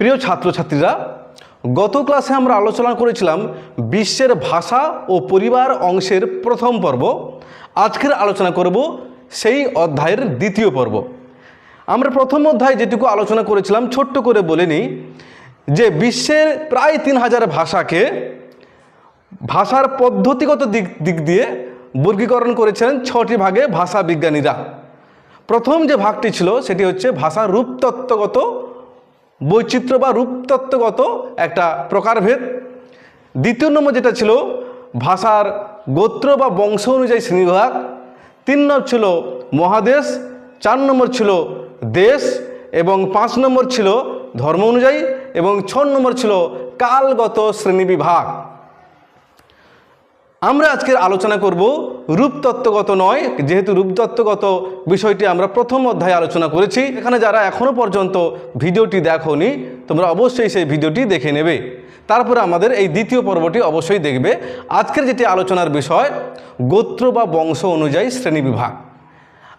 প্রিয় ছাত্রছাত্রীরা, গত ক্লাসে আমরা আলোচনা করেছিলাম বিশ্বের ভাষা ও পরিবার অংশের প্রথম পর্ব। আজকের আলোচনা করব সেই অধ্যায়ের দ্বিতীয় পর্ব। আমরা প্রথম অধ্যায় যেটুকু আলোচনা করেছিলাম, ছোট্ট করে বলে নিই যে বিশ্বের প্রায় তিন হাজার ভাষাকে ভাষার পদ্ধতিগত দিক দিক দিয়ে বর্গীকরণ করেছিলেন ছটি ভাগে ভাষা বিজ্ঞানীরা প্রথম যে ভাগটি ছিল, সেটি হচ্ছে ভাষার রূপতত্ত্বগত বৈচিত্র্য বা রূপতত্ত্বগত একটা প্রকারভেদ। দ্বিতীয় নম্বর যেটা ছিল, ভাষার গোত্র বা বংশ অনুযায়ী শ্রেণীবিভাগ। তিন নম্বর ছিল মহাদেশ। চার নম্বর ছিল দেশ। এবং পাঁচ নম্বর ছিল ধর্ম অনুযায়ী। এবং ছ নম্বর ছিল কালগত শ্রেণীবিভাগ। আমরা আজকের আলোচনা করব রূপতত্ত্বগত নয়, যেহেতু রূপতত্ত্বগত বিষয়টি আমরা প্রথম অধ্যায়ে আলোচনা করেছি, এখানে যারা এখনও পর্যন্ত ভিডিওটি দেখোনি, তোমরা অবশ্যই সেই ভিডিওটি দেখে নেবে। তারপরে আমাদের এই দ্বিতীয় পর্বটি অবশ্যই দেখবে। আজকের যেটি আলোচনার বিষয়, গোত্র বা বংশ অনুযায়ী শ্রেণীবিভাগ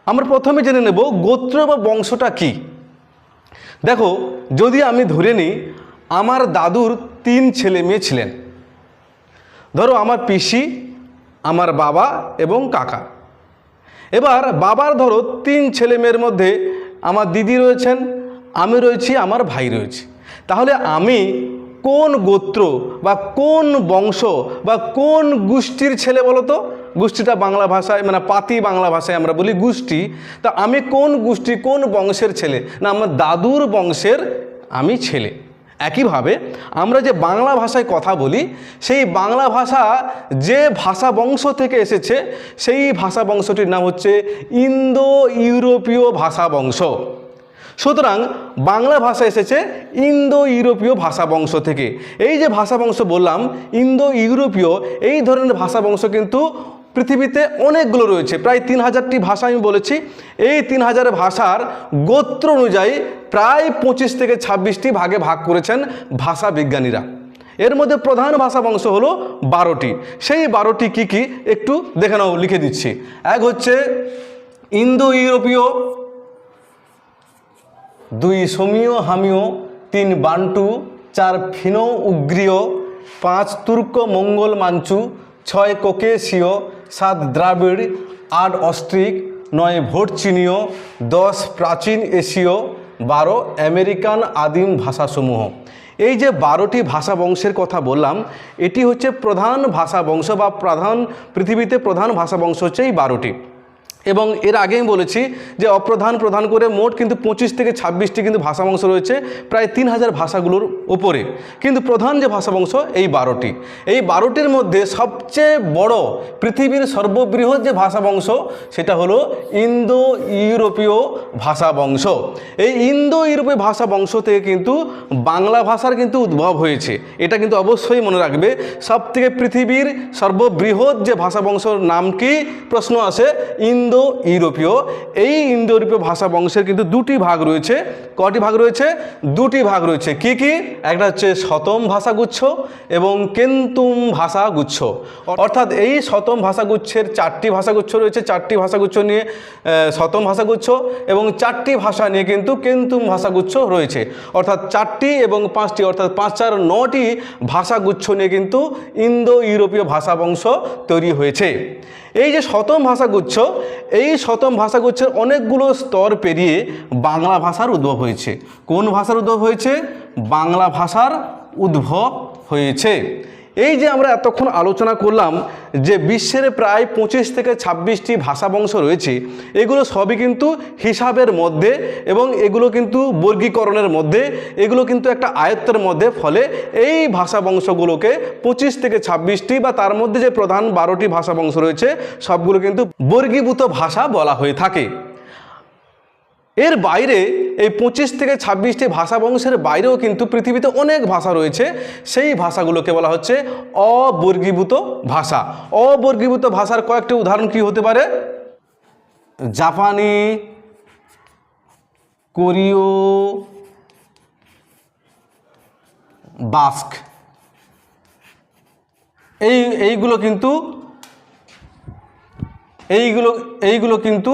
আমরা প্রথমে জেনে নেব, গোত্র বা বংশটা কি? দেখো, যদি আমি ধরে নিই, আমার দাদুর তিন ছেলে মেয়ে ছিলেন। ধরো, আমার পিসি আমার বাবা এবং কাকা। এবার বাবার ধরো তিন ছেলে মেয়ের মধ্যে আমার দিদি রয়েছেন, আমি রয়েছি, আমার ভাই রয়েছে। তাহলে আমি কোন গোত্র বা কোন বংশ বা কোন গোষ্ঠীর ছেলে বলো তো? গোষ্ঠীটা বাংলা ভাষায় মানে পাতি বাংলা ভাষায় আমরা বলি গোষ্ঠী। তা আমি কোন গোষ্ঠী, কোন বংশের ছেলে? না, আমার দাদুর বংশের আমি ছেলে। একইভাবে আমরা যে বাংলা ভাষায় কথা বলি, সেই বাংলা ভাষা যে ভাষা বংশ থেকে এসেছে, সেই ভাষা বংশটির নাম হচ্ছে ইন্দো ইউরোপীয় ভাষা বংশ। সুতরাং বাংলা ভাষা এসেছে ইন্দো ইউরোপীয় ভাষা বংশ থেকে। এই যে ভাষা বংশ বললাম ইন্দো ইউরোপীয় এই ধরনের ভাষা বংশ কিন্তু পৃথিবীতে অনেকগুলো রয়েছে। প্রায় তিন হাজারটি ভাষা আমি বলেছি। এই তিন হাজার ভাষার গোত্র অনুযায়ী প্রায় পঁচিশ থেকে ছাব্বিশটি ভাগে ভাগ করেছেন ভাষা বিজ্ঞানীরা। এর মধ্যে প্রধান ভাষা বংশ হলো বারোটি। সেই বারোটি কি কি একটু দেখে নাও, লিখে দিচ্ছি। এক হচ্ছে ইন্দো ইউরোপীয় দুই সমীয়, হামীয়, তিন বান্টু, চার ফিনো, উগ্রীয়, পাঁচ তুর্ক, মঙ্গল, মাঞ্চু, ছয় কোকেশীয়, সাত দ্রাবিড়, আট অস্ট্রিক, নয় ভোটচিনীয়, দশ প্রাচীন এশীয় বারো আমেরিকান আদিম ভাষাসমূহ। এই যে বারোটি ভাষা বংশের কথা বললাম, এটি হচ্ছে প্রধান ভাষা বংশ বা প্রধান পৃথিবীতে প্রধান ভাষা বংশ হচ্ছে এই বারোটি। এবং এর আগেই বলেছি যে অপ্রধান প্রধান করে মোট কিন্তু পঁচিশ থেকে ছাব্বিশটি কিন্তু ভাষা বংশ রয়েছে প্রায় তিন হাজার ভাষাগুলোর ওপরে কিন্তু প্রধান যে ভাষা বংশ এই বারোটি। এই বারোটির মধ্যে সবচেয়ে বড় পৃথিবীর সর্ববৃহৎ যে ভাষা বংশ সেটা হলো ইন্দো ইউরোপীয় ভাষা বংশ এই ইন্দো ইউরোপীয় ভাষা বংশ থেকে কিন্তু বাংলা ভাষার কিন্তু উদ্ভব হয়েছে। এটা কিন্তু অবশ্যই মনে রাখবে সব থেকে পৃথিবীর সর্ববৃহৎ যে ভাষা বংশর নাম কি? প্রশ্ন আসে, ইন্দো ইউরোপীয় এই ইন্দো ইউরোপীয় ভাষা বংশের কিন্তু দুটি ভাগ রয়েছে। কটি ভাগ রয়েছে? দুটি ভাগ রয়েছে। কি কি? একটা হচ্ছে শতম ভাষাগুচ্ছ এবং কেন্তুম ভাষাগুচ্ছ। অর্থাৎ এই শতম ভাষাগুচ্ছের চারটি ভাষাগুচ্ছ রয়েছে। চারটি ভাষাগুচ্ছ নিয়ে শতম ভাষাগুচ্ছ এবং চারটি ভাষা নিয়ে কিন্তু কেন্তুম ভাষাগুচ্ছ রয়েছে। অর্থাৎ চারটি এবং পাঁচটি, অর্থাৎ পাঁচ, চার, নটি ভাষাগুচ্ছ নিয়ে কিন্তু ইন্দো ইউরোপীয় ভাষা বংশ তৈরি হয়েছে। এই যে শতম ভাষাগুচ্ছ, এই শতম ভাষাগুচ্ছের অনেকগুলো স্তর পেরিয়ে বাংলা ভাষার উদ্ভব হয়েছে। কোন ভাষার উদ্ভব হয়েছে? বাংলা ভাষার উদ্ভব হয়েছে। এই যে আমরা এতক্ষণ আলোচনা করলাম যে বিশ্বের প্রায় পঁচিশ থেকে ছাব্বিশটি ভাষা বংশ রয়েছে, এগুলো সবই কিন্তু হিসাবের মধ্যে এবং এগুলো কিন্তু বর্গীকরণের মধ্যে, এগুলো কিন্তু একটা আয়ত্তের মধ্যে, ফলে এই ভাষা বংশগুলোকে পঁচিশ থেকে ছাব্বিশটি বা তার মধ্যে যে প্রধান বারোটি ভাষা বংশ রয়েছে, সবগুলো কিন্তু বর্গীভূত ভাষা বলা হয়ে থাকে। এর বাইরে এই পঁচিশ থেকে ছাব্বিশটি ভাষা বংশের বাইরেও কিন্তু পৃথিবীতে অনেক ভাষা রয়েছে। সেই ভাষাগুলোকে বলা হচ্ছে অবর্গীভূত ভাষা। অবর্গীভূত ভাষার কয়েকটি উদাহরণ কি হতে পারে? জাপানি, কোরীয়, বাস্ক। এই, এইগুলো কিন্তু, এইগুলো এইগুলো কিন্তু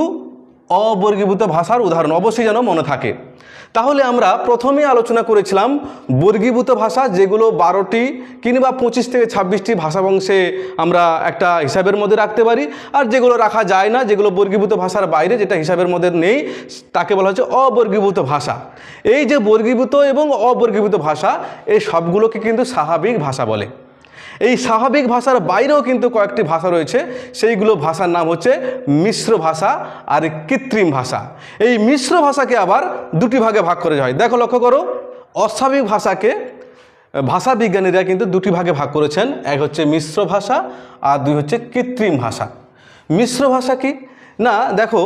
অবর্গীভূত ভাষার উদাহরণ অবশ্যই যেন মনে থাকে। তাহলে আমরা প্রথমেই আলোচনা করেছিলাম বর্গীভূত ভাষা, যেগুলো বারোটি কিংবা পঁচিশ থেকে ছাব্বিশটি ভাষা বংশে আমরা একটা হিসাবের মধ্যে রাখতে পারি। আর যেগুলো রাখা যায় না, যেগুলো বর্গীভূত ভাষার বাইরে, যেটা হিসাবের মধ্যে নেই, তাকে বলা হচ্ছে অবর্গীভূত ভাষা। এই যে বর্গীভূত এবং অবর্গীভূত ভাষা, এই সবগুলোকে কিন্তু স্বাভাবিক ভাষা বলে। এই স্বাভাবিক ভাষার বাইরেও কিন্তু কয়েকটি ভাষা রয়েছে। সেইগুলো ভাষার নাম হচ্ছে মিশ্র ভাষা আর কৃত্রিম ভাষা। এই মিশ্র ভাষাকে আবার দুটি ভাগে ভাগ করে হয়। দেখো লক্ষ্য করো, অস্বাভাবিক ভাষাকে, ভাষা বিজ্ঞানীরা কিন্তু দুটি ভাগে ভাগ করেছেন। এক হচ্ছে মিশ্র ভাষা আর দুই হচ্ছে কৃত্রিম ভাষা। মিশ্র ভাষা কি? না, দেখো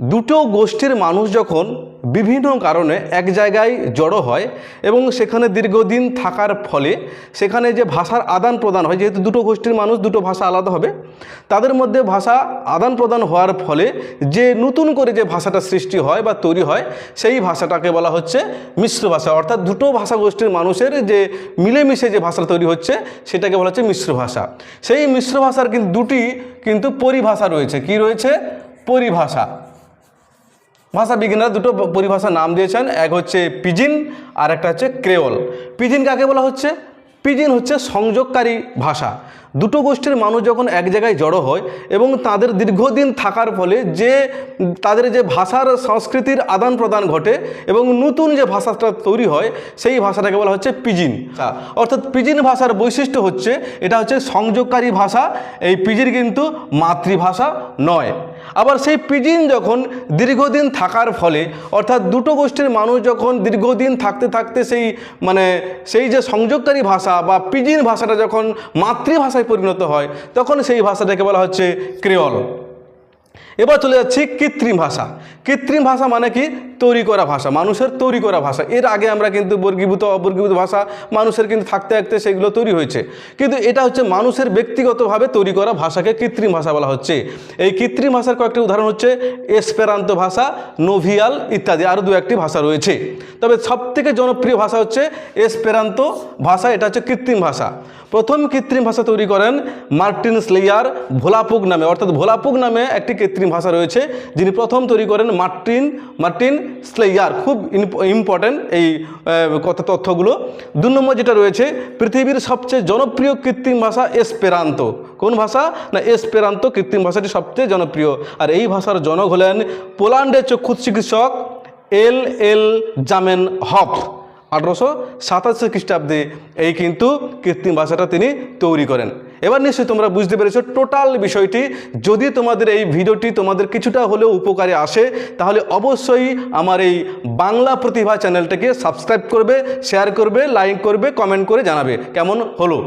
দুটো গোষ্ঠীর মানুষ যখন বিভিন্ন কারণে এক জায়গায় জড়ো হয় এবং সেখানে দীর্ঘদিন থাকার ফলে সেখানে যে ভাষার আদান প্রদান হয়, যেহেতু দুটো গোষ্ঠীর মানুষ দুটো ভাষা আলাদা হবে, তাদের মধ্যে ভাষা আদান প্রদান হওয়ার ফলে যে নতুন করে যে ভাষাটা সৃষ্টি হয় বা তৈরি হয়, সেই ভাষাটাকে বলা হচ্ছে মিশ্র ভাষা। অর্থাৎ দুটো ভাষা গোষ্ঠীর মানুষের যে মিলেমিশে যে ভাষা তৈরি হচ্ছে, সেটাকে বলা হচ্ছে মিশ্র ভাষা। সেই মিশ্র ভাষার কিন্তু দুটি কিন্তু পরিভাষা রয়েছে। কি রয়েছে? পরিভাষা। ভাষা বিজ্ঞানীরা দুটো পরিভাষার নাম দিয়েছেন। এক হচ্ছে পিজিন, আর একটা হচ্ছে ক্রেওল। পিজিন কাকে বলা হচ্ছে? পিজিন হচ্ছে সংযোগকারী ভাষা। দুটো গোষ্ঠীর মানুষ যখন এক জায়গায় জড়ো হয় এবং তাদের দীর্ঘদিন থাকার ফলে যে তাদের যে ভাষার সংস্কৃতির আদান প্রদান ঘটে এবং নতুন যে ভাষাটা তৈরি হয় সেই ভাষাটাকে বলা হচ্ছে পিজিন। অর্থাৎ পিজিন ভাষার বৈশিষ্ট্য হচ্ছে এটা হচ্ছে সংযোগকারী ভাষা এই পিজির কিন্তু মাতৃভাষা নয়। আবার সেই পিজিন যখন দীর্ঘদিন থাকার ফলে অর্থাৎ দুটো গোষ্ঠীর মানুষ যখন দীর্ঘদিন থাকতে থাকতে সেই মানে সেই যে সংযোগকারী ভাষা বা পিজিন ভাষাটা যখন মাতৃভাষায় পরিণত হয় তখন সেই ভাষাটাকে বলা হচ্ছে ক্রেওল। এবার চলে যাচ্ছি কৃত্রিম ভাষা। কৃত্রিম ভাষা মানে কি? তৈরি করা ভাষা, মানুষের তৈরি করা ভাষা। এর আগে আমরা কিন্তু বর্গীভূত, অবর্গীভূত ভাষা মানুষের কিন্তু থাকতে থাকতে সেগুলো তৈরি হয়েছে। কিন্তু এটা হচ্ছে মানুষের ব্যক্তিগতভাবে তৈরি করা ভাষাকে কৃত্রিম ভাষা বলা হচ্ছে। এই কৃত্রিম ভাষার কয়েকটি উদাহরণ হচ্ছে এসপেরান্ত ভাষা, নোভিয়াল ইত্যাদি। আরও দু একটি ভাষা রয়েছে। তবে সবথেকে জনপ্রিয় ভাষা হচ্ছে এসপেরান্ত ভাষা, এটা হচ্ছে কৃত্রিম ভাষা। প্রথম কৃত্রিম ভাষা তৈরি করেন মার্টিন স্লেয়ার ভোলাপুক নামে। অর্থাৎ ভোলাপুক নামে একটি কৃত্রিম ভাষা রয়েছে, যিনি প্রথম তৈরি করেন মার্টিন মার্টিন স্লেয়ার। খুব ইম্পর্ট্যান্ট এই কথা তথ্যগুলো। দু নম্বর যেটা রয়েছে, পৃথিবীর সবচেয়ে জনপ্রিয় কৃত্রিম ভাষা এসপেরান্ত কোন ভাষা? না এসপেরান্ত কৃত্রিম ভাষাটি সবচেয়ে জনপ্রিয়। আর এই ভাষার জনক হলেন পোল্যান্ডের চক্ষু চিকিৎসক এল এল জামেন হফ আঠারোশো সাতাশি খ্রিস্টাব্দে এই কিন্তু কৃত্রিম ভাষাটা তিনি তৈরি করেন। এবার নিশ্চয়ই তোমরা বুঝতে পেরেছ, টোটাল বিষয়টি, যদি তোমাদের এই ভিডিওটি তোমাদের কিছুটা হলেও উপকারে আসে, তাহলে অবশ্যই আমার এই বাংলা প্রতিভা চ্যানেলটাকে সাবস্ক্রাইব করবে, শেয়ার করবে, লাইক করবে, কমেন্ট করে জানাবে। কেমন হলো?